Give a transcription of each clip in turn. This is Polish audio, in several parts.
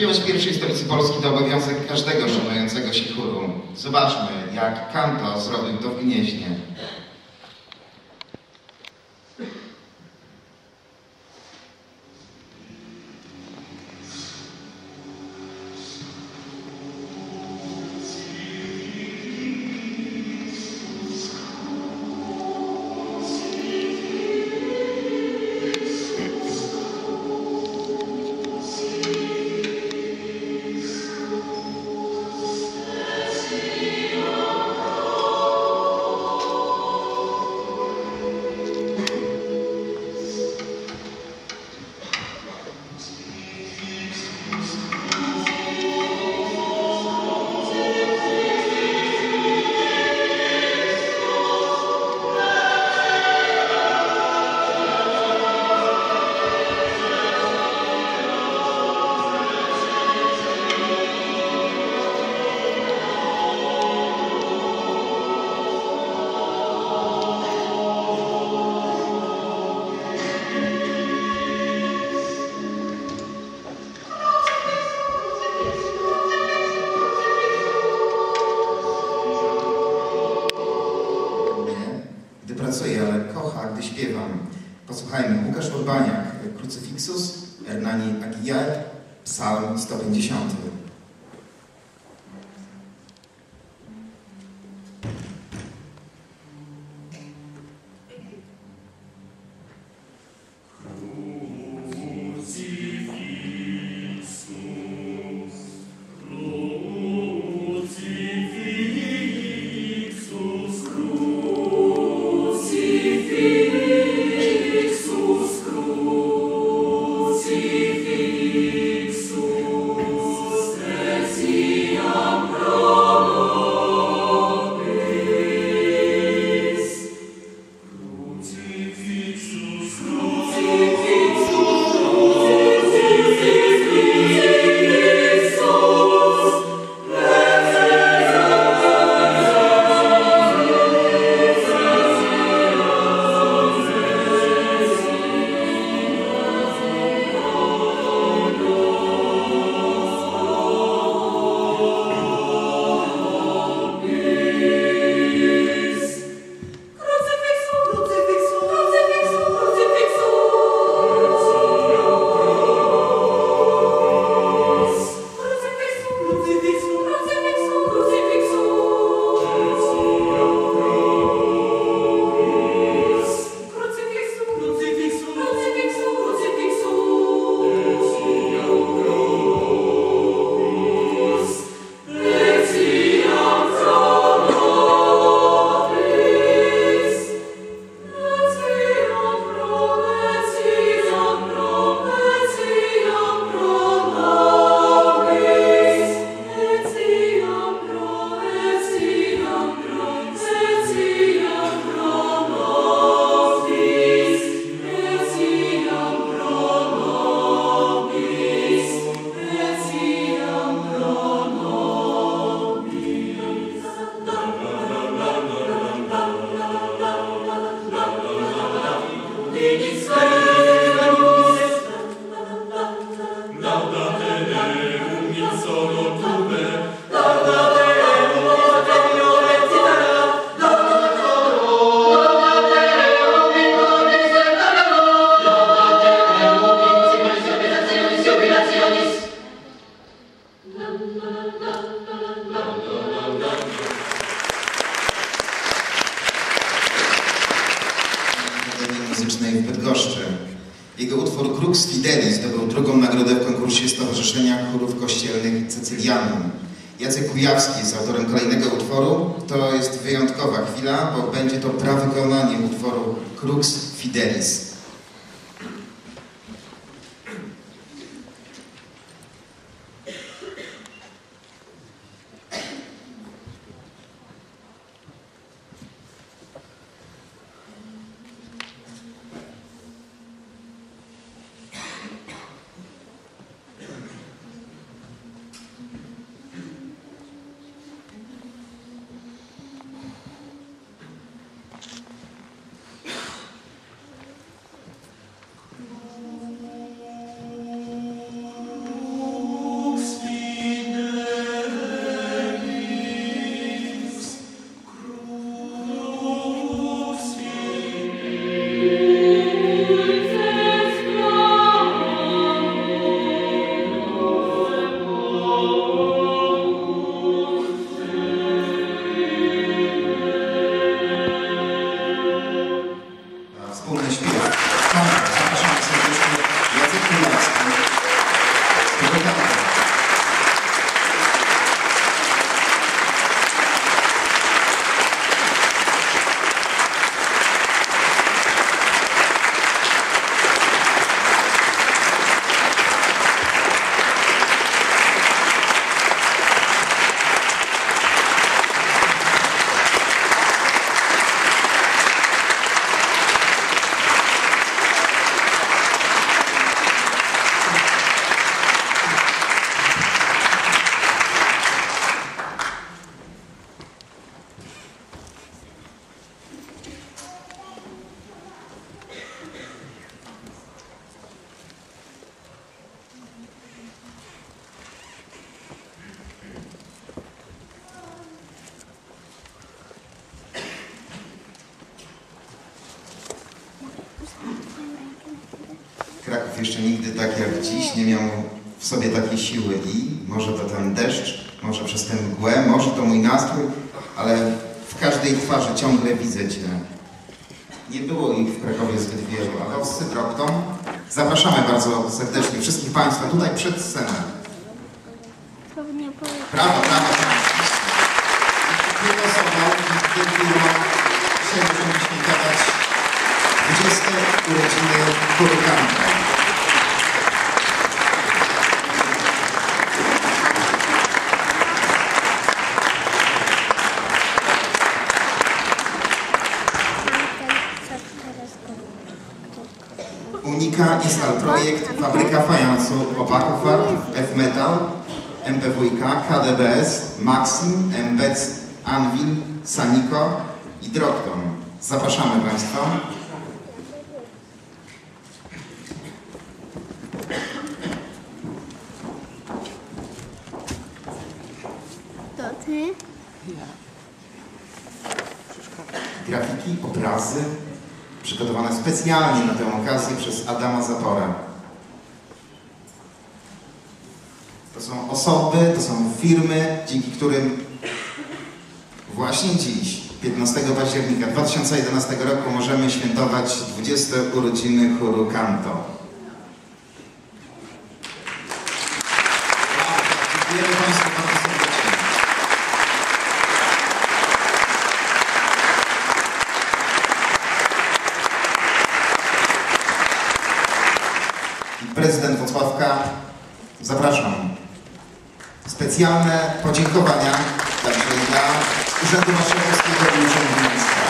Zaśpiewać w pierwszej stolicy Polski to obowiązek każdego szanującego się chóru. Zobaczmy, jak Kanto zrobił to w Gnieźnie. 150. dziś nie miał w sobie takiej siły i może to ten deszcz, może przez tę mgłę, może to mój nastrój, ale w każdej twarzy ciągle widzę Cię. Nie było ich w Krakowie zbyt wielu, ale Oscy Dropton zapraszamy bardzo serdecznie wszystkich Państwa tutaj przed sceną. Powiem. Brawo, brawo. Osobom, wielkiego dzisiaj możemy świętować 20 urodziny Hurykanta. Istal Projekt, Fabryka Fajansu, Opaków Farb, F-Metal, MPWiK, KDBS, Maxim, Embec, Anvil, Saniko i Drokton. Zapraszamy Państwa. To ty? Grafiki, obrazy przygotowane specjalnie na tę okazję przez Adama Zapora. To są osoby, to są firmy, dzięki którym właśnie dziś, 15 października 2011 roku, możemy świętować 20 urodziny chóru Kanto. Dziękujemy Państwu bardzo serdecznie. Prezydent Włocławka, zapraszam. Specjalne podziękowania także dla Urzędu Marszałkowskiego i Urzędu Barucki.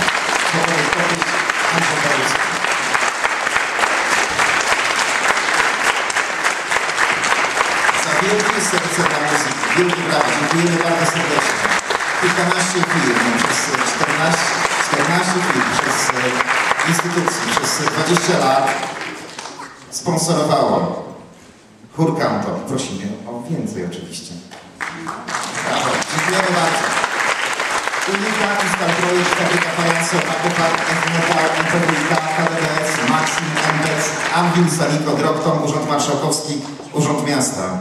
Za wielkie serce dla muzyki, wielkie brawa, dziękujemy bardzo serdecznie. Kilkanaście firm, przez 14, 14 firm, przez e, instytucji, przez 20 lat sponsorowało Chór. Prosimy o więcej oczywiście. Brawo, dziękujemy bardzo. Unika Instal Projekt, Fabryka Fajansowa, Kopar, Metal, MPWiK, KDS, Maxim, MBEC, Anvil, Saliko, Dropton, Urząd Marszałkowski, Urząd Miasta.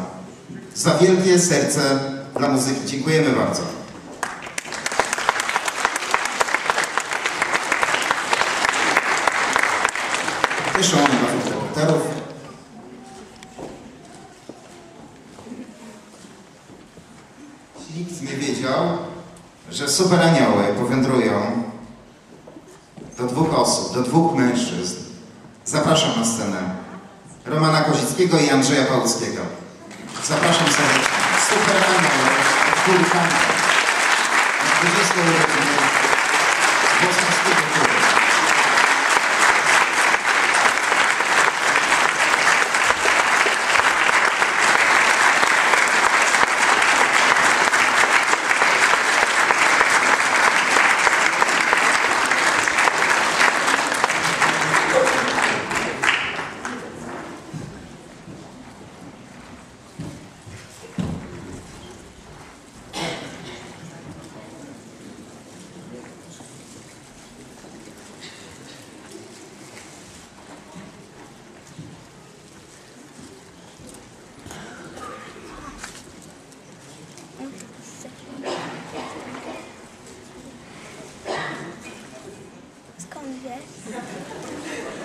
za wielkie serce dla muzyki. Dziękujemy bardzo. Proszę o naszych reporterów. Nikt nie wiedział, że super anioły powędrują do dwóch osób, do dwóch mężczyzn. Zapraszam na scenę Romana Pałuckiego. Zapraszam serdecznie. Super anioły od Kulkanta. Na 20 urodziny Włosowskiego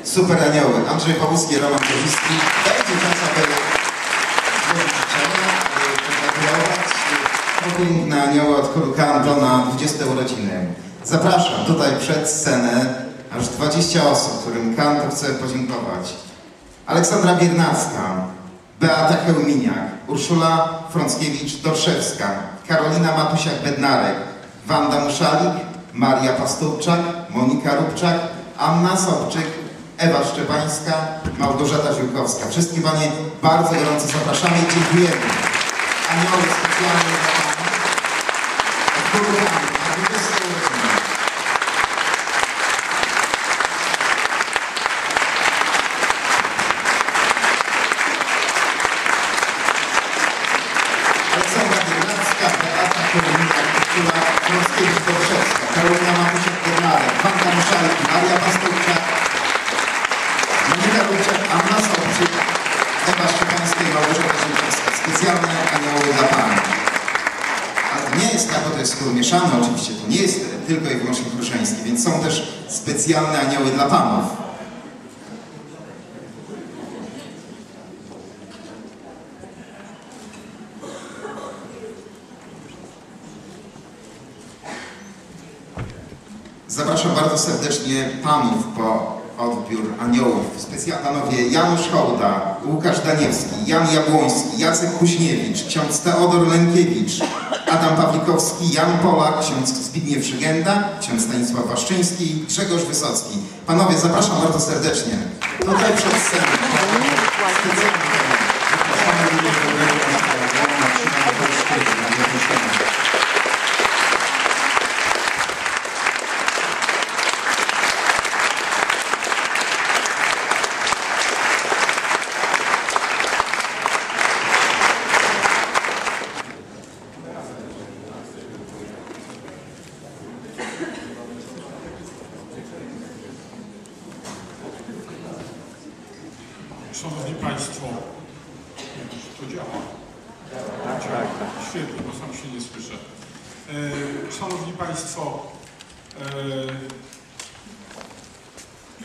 Super anioły. Andrzej Pałuski, Roman Kozicki. Będzie czas, aby pogratulować piękne anioły od chóru Kanto na 20 urodziny. Zapraszam tutaj przed scenę aż 20 osób, którym Kanto chce podziękować. Aleksandra Biernacka, Beata Chełminiak, Urszula Frąckiewicz-Dorszewska, Karolina Matusiak-Bednarek, Wanda Muszalik, Maria Pasturczak, Monika Rubczak, Anna Sobczyk, Ewa Szczepańska, Małgorzata Ziółkowska. Wszystkie Panie bardzo gorąco zapraszamy i dziękujemy. Anioły specjalnie dla Pana. Od góry Pani, na 20 urodziny. Aleksandra Biernacka, Beata Korowina, Urszula Frąckiewicz-Dorszewska, Karolina Matusiak-Bednarek, Wanda Muszalik, Maria Pasturczak, Monika Rubczak, Anna Sobczyk, Ewa Szczepańska i Małgorzata Ziółkowska. Specjalne anioły dla Pana. Ale to nie jest tak, bo to jest chór mieszany oczywiście, to nie jest tylko i wyłącznie chór żeński, więc są też specjalne anioły dla Panów. Zapraszam bardzo serdecznie panów po odbiór aniołów. Specjalnie panowie Janusz Hołda, Łukasz Daniewski, Jan Jabłoński, Jacek Kuśniewicz, ksiądz Teodor Lękiewicz, Adam Pawlikowski, Jan Polak, ksiądz Zbigniew Szygenda, ksiądz Stanisław Waszczyński, Grzegorz Wysocki. Panowie, zapraszam bardzo serdecznie. Tutaj przed sceną. Specjalnie zapraszamy również dobrego pana Marcina Polskiego na zaproszenie. Szanowni Państwo, to działa. Tak, tak. Świetnie, bo sam się nie słyszę. E, Szanowni Państwo, e,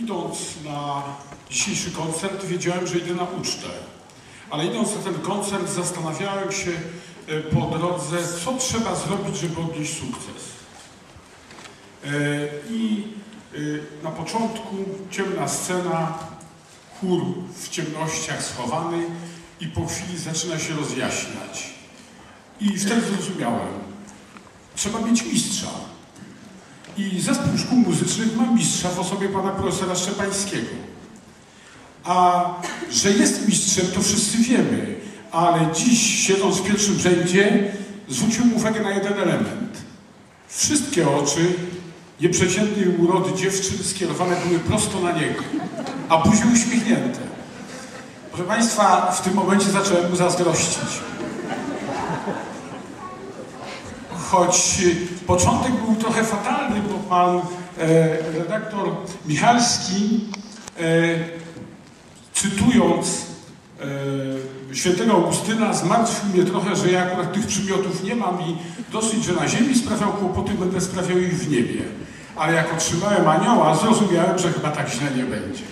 idąc na dzisiejszy koncert, wiedziałem, że idę na ucztę. Ale idąc na ten koncert, zastanawiałem się e, po drodze, co trzeba zrobić, żeby odnieść sukces. E, I e, na początku ciemna scena, chór w ciemnościach schowany i po chwili zaczyna się rozjaśniać. I wtedy zrozumiałem, trzeba mieć mistrza. I zespół szkół muzycznych ma mistrza w osobie pana profesora Szczepańskiego. A że jest mistrzem, to wszyscy wiemy, ale dziś, siedząc w pierwszym rzędzie, zwróciłem uwagę na jeden element. Wszystkie oczy nieprzeciętnej urody dziewczyn skierowane były prosto na niego, a buzie uśmiechnięte. Proszę Państwa, w tym momencie zacząłem mu zazdrościć. Choć początek był trochę fatalny, bo pan e, redaktor Michalski, e, cytując e, świętego Augustyna zmartwił mnie trochę, że ja akurat tych przymiotów nie mam i dosyć, że na ziemi sprawiał kłopoty, będę sprawiał ich w niebie. Ale jak otrzymałem anioła, zrozumiałem, że chyba tak źle nie będzie.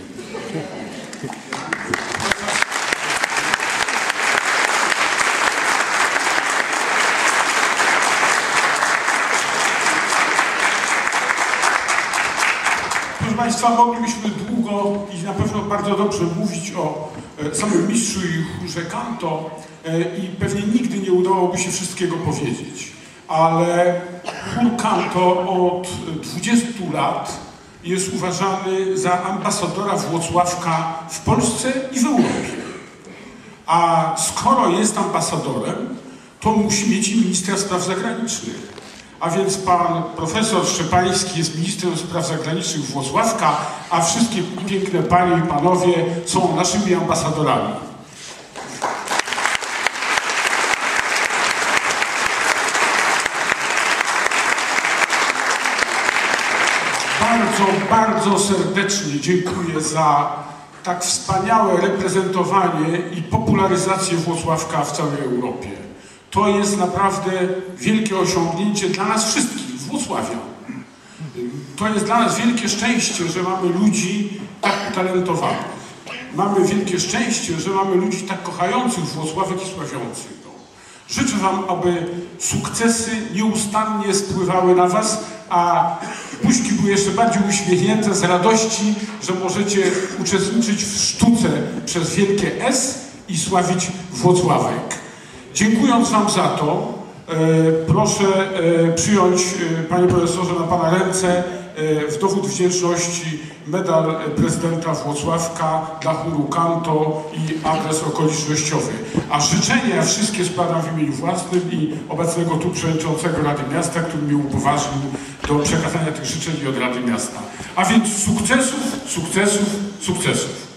Państwa, moglibyśmy długo i na pewno bardzo dobrze mówić o e, samym mistrzu i chórze Kanto e, i pewnie nigdy nie udałoby się wszystkiego powiedzieć. Ale chór Kanto od 20 lat jest uważany za ambasadora Włocławka w Polsce i w Europie. A skoro jest ambasadorem, to musi mieć i ministra spraw zagranicznych. A więc pan profesor Szczepański jest ministrem spraw zagranicznych Włocławka, a wszystkie piękne panie i panowie są naszymi ambasadorami. Bardzo, bardzo serdecznie dziękuję za tak wspaniałe reprezentowanie i popularyzację Włocławka w całej Europie. To jest naprawdę wielkie osiągnięcie dla nas wszystkich, Włocławia. To jest dla nas wielkie szczęście, że mamy ludzi tak utalentowanych. Mamy wielkie szczęście, że mamy ludzi tak kochających Włocławek i sławiących. Życzę Wam, aby sukcesy nieustannie spływały na Was, a buźki były jeszcze bardziej uśmiechnięte z radości, że możecie uczestniczyć w sztuce przez wielkie S i sławić Włocławek. Dziękując Wam za to, e, proszę e, przyjąć, e, Panie Profesorze, na Pana ręce w dowód wdzięczności medal prezydenta Włocławka dla chóru Kanto i adres okolicznościowy. A życzenia wszystkie składam w imieniu własnym i obecnego tu przewodniczącego Rady Miasta, który mnie upoważnił do przekazania tych życzeń od Rady Miasta. A więc sukcesów, sukcesów, sukcesów.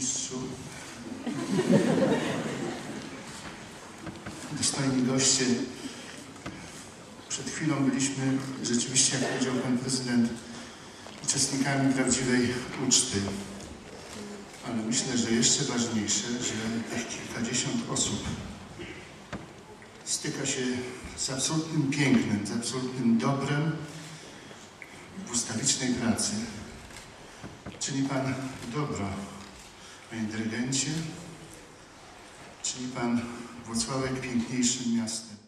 mistrzu. Dostojni goście. Przed chwilą byliśmy rzeczywiście, jak powiedział pan prezydent, uczestnikami prawdziwej uczty. Ale myślę, że jeszcze ważniejsze, że tych kilkadziesiąt osób styka się z absolutnym pięknem, z absolutnym dobrem w ustawicznej pracy. Czyli pan dobro, Panie dyrygencie, czyli Pan Włocławek piękniejszym miastem.